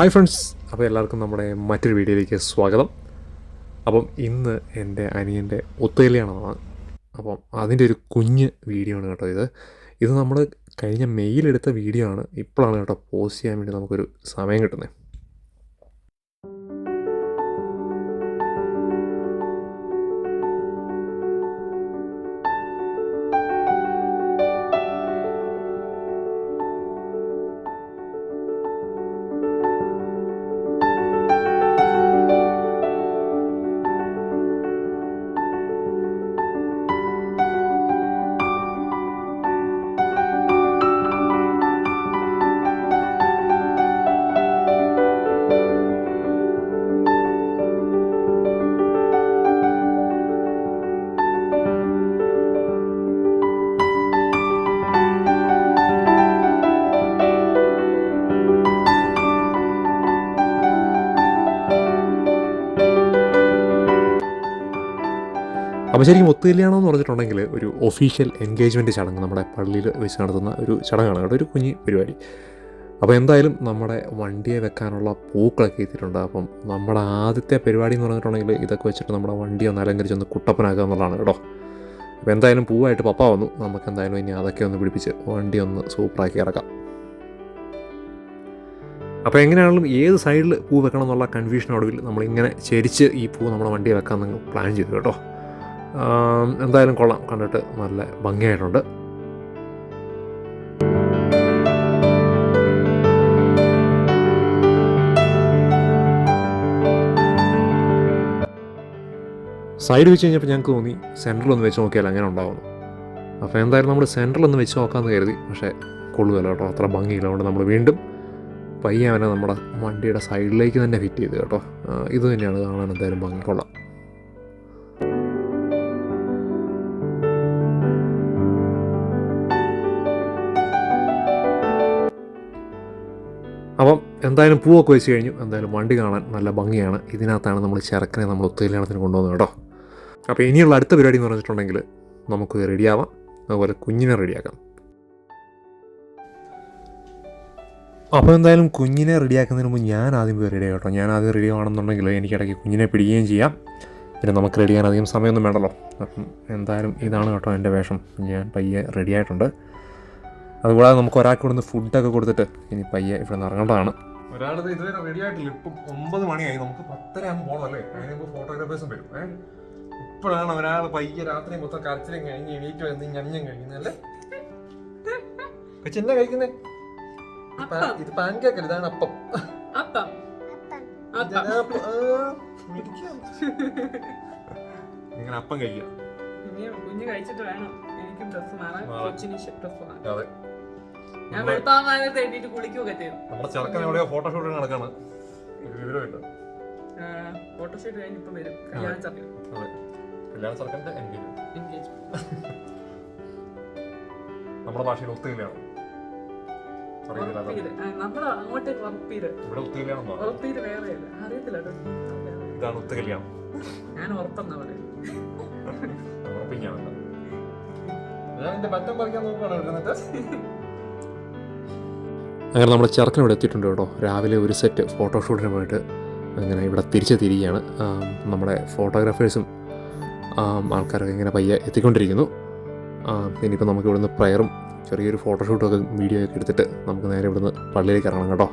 Hi friends അപ്പോൾ എല്ലാവർക്കും നമ്മുടെ മറ്റൊരു വീഡിയോയിലേക്ക് സ്വാഗതം. അപ്പം ഇന്ന് എന്റെ അനിയന്റെ ഒത്തുകല്യാണമാണ്. അപ്പം അതിന്റെ ഒരു കുഞ്ഞ് വീഡിയോ ആണ് കേട്ടോ ഇത്. ഇത് നമ്മൾ കഴിഞ്ഞ മെയിലെടുത്ത വീഡിയോ ആണ്. ഇപ്പോഴാണ് കേട്ടോ പോസ്റ്റ് ചെയ്യാൻ വേണ്ടി നമുക്കൊരു സമയം കിട്ടുന്നത്. അപ്പോൾ ശരിക്കും ഒത്തുകല്യാണം എന്ന് പറഞ്ഞിട്ടുണ്ടെങ്കിൽ ഒരു ഒഫീഷ്യൽ എൻഗേജ്മെന്റ് ചടങ്ങ് നമ്മുടെ പള്ളിയിൽ വെച്ച് നടത്തുന്ന ഒരു ചടങ്ങാണ് കേട്ടോ ഒരു കുഞ്ഞ് പരിപാടി. അപ്പോൾ എന്തായാലും നമ്മുടെ വണ്ടിയെ വെക്കാനുള്ള പൂക്കളൊക്കെ എത്തിയിട്ടുണ്ട്. അപ്പം നമ്മുടെ ആദ്യത്തെ പരിപാടി എന്ന് പറഞ്ഞിട്ടുണ്ടെങ്കിൽ ഇതൊക്കെ വെച്ചിട്ട് നമ്മുടെ വണ്ടി ഒന്ന് അലങ്കരിച്ചൊന്ന് കുട്ടപ്പനാക്കുക എന്നുള്ളതാണ് കേട്ടോ. അപ്പോൾ എന്തായാലും പൂവായിട്ട് പപ്പ വന്നു. നമുക്ക് എന്തായാലും ഇനി അതൊക്കെ ഒന്ന് പിടിപ്പിച്ച് വണ്ടി ഒന്ന് സൂപ്പറാക്കി ഇറക്കാം. അപ്പോൾ എങ്ങനെയാണെങ്കിലും ഏത് സൈഡിൽ പൂ വെക്കണം എന്നുള്ള കൺഫ്യൂഷൻ ഒടുവിൽ നമ്മളിങ്ങനെ ചരിച്ച് ഈ പൂ നമ്മുടെ വണ്ടിയെ വെക്കാൻ നിങ്ങൾ പ്ലാൻ ചെയ്തു കേട്ടോ. എന്തായാലും കൊള്ളാം. കണ്ടിട്ട് നല്ല ഭംഗിയായിട്ടുണ്ട്. സൈഡ് വെച്ച് കഴിഞ്ഞപ്പോൾ ഞങ്ങൾക്ക് തോന്നി സെന്ററിൽ ഒന്ന് വെച്ച് നോക്കിയാൽ അങ്ങനെ ഉണ്ടാവുന്നു. അപ്പോൾ എന്തായാലും നമ്മൾ സെന്ററിൽ ഒന്ന് വെച്ച് നോക്കാമെന്ന് കരുതി. പക്ഷേ കൊള്ളുകയല്ല കേട്ടോ. അത്ര ഭംഗിയില്ല. അതുകൊണ്ട് നമ്മൾ വീണ്ടും പയ്യെ നമ്മുടെ വണ്ടിയുടെ സൈഡിലേക്ക് തന്നെ ഫിറ്റ് ചെയ്ത് കേട്ടോ. ഇത് തന്നെയാണ് കാണാൻ എന്തായാലും ഭംഗി. കൊള്ളാം. എന്തായാലും പൂവൊക്കെ വെച്ച് കഴിഞ്ഞു. എന്തായാലും വണ്ടി കാണാൻ നല്ല ഭംഗിയാണ്. ഇതിനകത്താണ് നമ്മൾ ചെറുക്കനെ നമ്മൾ ഒത്തുകല്യാണത്തിന് കൊണ്ടുവന്നത് കേട്ടോ. അപ്പോൾ ഇനിയുള്ള അടുത്ത പരിപാടി എന്ന് പറഞ്ഞിട്ടുണ്ടെങ്കിൽ നമുക്ക് റെഡിയാവാം അതുപോലെ കുഞ്ഞിനെ റെഡിയാക്കാം അപ്പോൾ എന്തായാലും കുഞ്ഞിനെ റെഡിയാക്കുന്നതിന് മുമ്പ് ഞാൻ ആദ്യം പോയി റെഡി കേട്ടോ ഞാൻ ആദ്യം റെഡി ആണെന്നുണ്ടെങ്കിൽ എനിക്കിടയ്ക്ക് കുഞ്ഞിനെ പിടിക്കുകയും ചെയ്യാം. പിന്നെ നമുക്ക് റെഡി ചെയ്യാൻ അധികം സമയമൊന്നും വേണ്ടല്ലോ. അപ്പം എന്തായാലും ഇതാണ് കേട്ടോ എന്റെ വേഷം. ഞാൻ പയ്യെ റെഡി ആയിട്ടുണ്ട്. അതുകൂടാതെ നമുക്ക് ഒരാൾക്ക് ഇവിടുന്ന് ഫുഡൊക്കെ കൊടുത്തിട്ട് ഇനി പയ്യെ ഇവിടെ നിന്ന് ഇറങ്ങേണ്ടതാണ്. ഒരാളത് ഇതുവരെ റെഡി ആയിട്ടില്ല. ഇപ്പം ഒമ്പത് മണിയായി. നമുക്ക് പത്തര ആകുമ്പോൾ പോകണം അല്ലേ? അതിന് മുമ്പ് ഫോട്ടോഗ്രാഫേഴ്സും വരും. ഏ? ഇപ്പോഴാണ് ഒരാൾ പയ്യെ രാത്രി മൊത്തം കരച്ചിലും കഴിഞ്ഞ് എണീറ്റ് വന്ന് ഞഞ്ഞം കഴിക്കുന്നല്ലേ കൊച്ചെന്നാ കഴിക്കുന്നേ? ഇത് പാൻ കേക്കല്ല ഇതാണ് അപ്പം. അപ്പം. അപ്പം. അപ്പം. കഴിക്കാം. കുഞ്ഞ് കഴിച്ചിട്ട് വേണം. എനിക്കും ഡ്രസ്സ് മാറാൻ. കൊച്ചിന് ഡ്രസ്സ് മാറാൻ. ഞാൻ വെളുത്താമാനത്ത് എണ്ണീറ്റ് കുളിക്കുകയൊക്കെ ചെയ്യും. നമ്മുടെ ചെറുക്കൻ എവിടെയോ ഫോട്ടോഷൂട്ടിന് നടക്കാണ്. വിവരമില്ല ഫോട്ടോഷൂട്ട് കഴിഞ്ഞ് ഇപ്പം വരും. കല്യാണ ചടങ്ങ്. അതെ. കല്യാണ ചെറുക്കന്റെ എൻഗേജ്മെന്റ് നമ്മുടെ ഭാഷയിൽ ഒത്തുകല്യാണം. അറിയത്തില്ല അതാ. നമ്മൾ അങ്ങോട്ട് ഉറപ്പീര്. ഇവിടെ ഒത്തുകല്യാണം എന്ന്. ഉറപ്പീര് വേറെ അറിയത്തില്ല കേട്ടോ. ഇതാണ് ഒത്തുകല്യാണം. ഞാൻ ഉറപ്പെന്നാ പറയും ഉറപ്പിക്കാനല്ല ഞാൻ എന്റെ പറിക്കാൻ നോക്കുകയാണ് എടുക്കുന്നിട്ട് അങ്ങനെ നമ്മുടെ ചെറുക്കൻ ഇവിടെ എത്തിയിട്ടുണ്ട് കേട്ടോ. രാവിലെ ഒരു സെറ്റ് ഫോട്ടോഷൂട്ടിന് പോയിട്ട് അങ്ങനെ ഇവിടെ തിരിച്ച് തിരികെയാണ് നമ്മുടെ ഫോട്ടോഗ്രാഫേഴ്സും ആൾക്കാരൊക്കെ ഇങ്ങനെ പയ്യെ എത്തിക്കൊണ്ടിരിക്കുന്നു. ഇനിയിപ്പോൾ നമുക്ക് ഇവിടുന്ന് പ്രയറും ചെറിയൊരു ഫോട്ടോഷൂട്ടും ഒക്കെ വീഡിയോ ഒക്കെ എടുത്തിട്ട് നമുക്ക് നേരെ ഇവിടുന്ന് പള്ളിയിലേക്ക് ഇറങ്ങണം കേട്ടോ.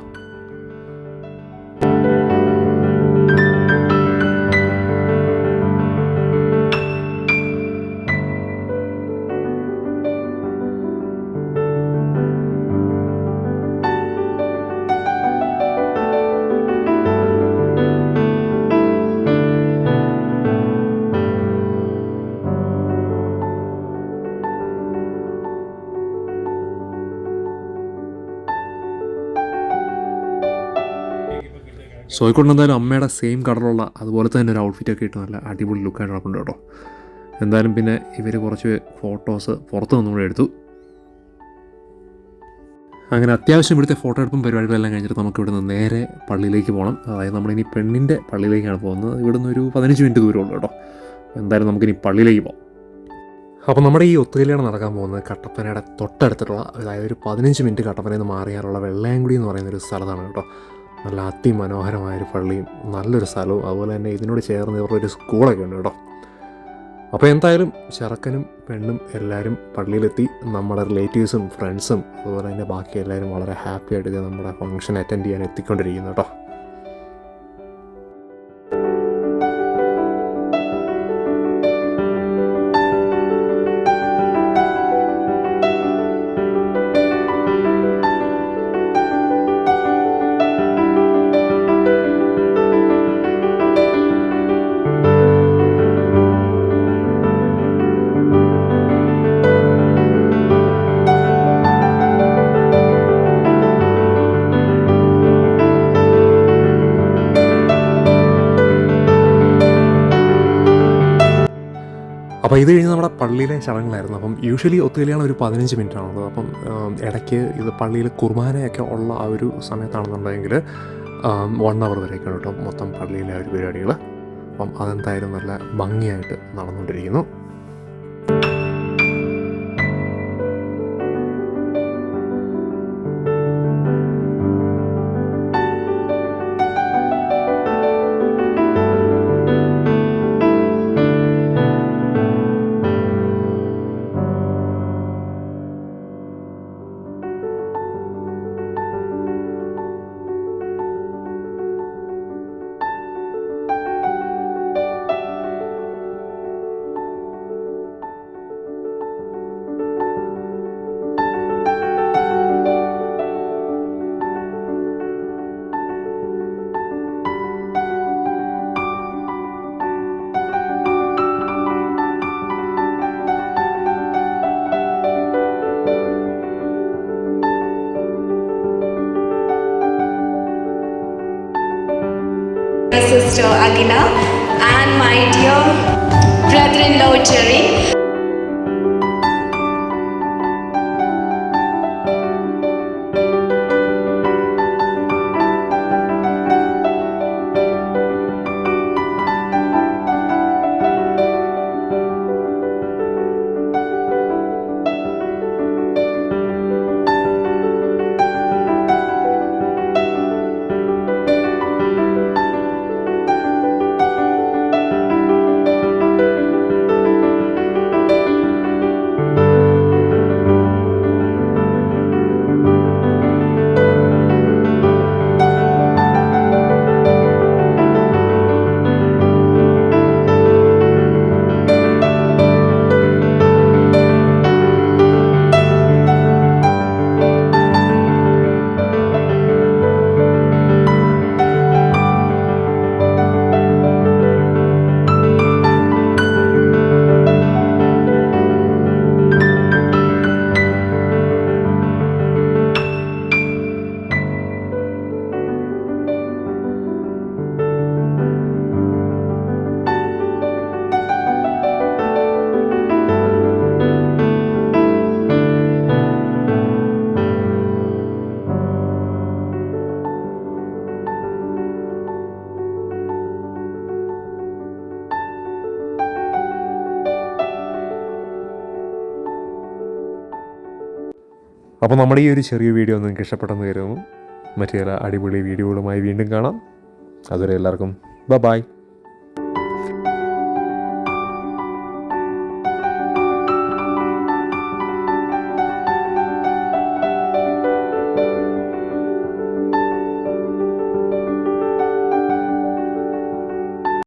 സോയിക്കൊണ്ട് എന്തായാലും അമ്മയുടെ സെയിം കളറുള്ള അതുപോലെ തന്നെ ഒരു ഔട്ട്ഫിറ്റൊക്കെ ഇട്ട് നല്ല അടിപൊളി ലുക്കായിട്ട് നടക്കുന്നുണ്ട് കേട്ടോ. എന്തായാലും പിന്നെ ഇവർ കുറച്ച് ഫോട്ടോസ് പുറത്ത് നിന്നുകൂടെ എടുത്തു. അങ്ങനെ അത്യാവശ്യം ഇവിടുത്തെ ഫോട്ടോ എടുപ്പും പരിപാടികളെല്ലാം കഴിഞ്ഞിട്ട് നമുക്ക് ഇവിടുന്ന് നേരെ പള്ളിയിലേക്ക് പോകണം അതായത് നമ്മളിനി പെണ്ണിന്റെ പള്ളിയിലേക്കാണ് പോകുന്നത്. ഇവിടുന്ന് ഒരു പതിനഞ്ച് മിനിറ്റ് ദൂരമുള്ളൂ കേട്ടോ. എന്തായാലും നമുക്കിനി പള്ളിയിലേക്ക് പോകാം. അപ്പോൾ നമ്മുടെ ഈ ഒത്തുകല്യാണം നടക്കാൻ പോകുന്നത് കട്ടപ്പനയുടെ തൊട്ടടുത്തുള്ള അതായത് ഒരു പതിനഞ്ച് മിനിറ്റ് കട്ടപ്പനയിൽ നിന്ന് മാറിയാലുള്ള വെള്ളയാങ്കുടി എന്ന് പറയുന്ന ഒരു സ്ഥലത്താണ് കേട്ടോ. നല്ല അതിമനോഹരമായൊരു പള്ളിയും നല്ലൊരു സ്ഥലവും അതുപോലെ തന്നെ ഇതിനോട് ചേർന്ന് ഇവരുടെ ഒരു സ്കൂളൊക്കെ ഉണ്ട് കേട്ടോ. അപ്പോൾ എന്തായാലും ചെറുക്കനും പെണ്ണും എല്ലാവരും പള്ളിയിലെത്തി. നമ്മുടെ റിലേറ്റീവ്സും ഫ്രണ്ട്സും അതുപോലെ തന്നെ ബാക്കി എല്ലാവരും വളരെ ഹാപ്പി ആയിട്ട് ഇത് നമ്മുടെ ഫംഗ്ഷൻ അറ്റൻഡ് ചെയ്യാൻ എത്തിക്കൊണ്ടിരിക്കുന്നു കേട്ടോ. അപ്പോൾ ഇത് കഴിഞ്ഞ് നമ്മുടെ പള്ളിയിലെ ചടങ്ങുകളായിരുന്നു അപ്പം യൂഷ്വലി ഒത്തു കല്യാണം ഒരു പതിനഞ്ച് മിനിറ്റ് ആണുള്ളത് അപ്പം ഇടയ്ക്ക് ഇത് പള്ളിയിൽ കുർബാനയൊക്കെ ഉള്ള ആ ഒരു സമയത്താണെന്നുണ്ടെങ്കിൽ വൺ അവർ വരെയൊക്കെയാണ് കേട്ടോ മൊത്തം പള്ളിയിലെ ആ ഒരു പരിപാടികൾ അപ്പം അതെന്തായാലും നല്ല ഭംഗിയായിട്ട് നടന്നുകൊണ്ടിരിക്കുന്നു. Sister Agina and my dear brother-in-law Jerry. അപ്പോൾ നമ്മുടെ ഈ ഒരു ചെറിയ വീഡിയോ നിങ്ങൾക്ക് ഇഷ്ടപ്പെട്ടെന്ന് കരുതുന്നു. മറ്റു ചില അടിപൊളി വീഡിയോകളുമായി വീണ്ടും കാണാം. അതുവരെ എല്ലാവർക്കും ബ ബായ്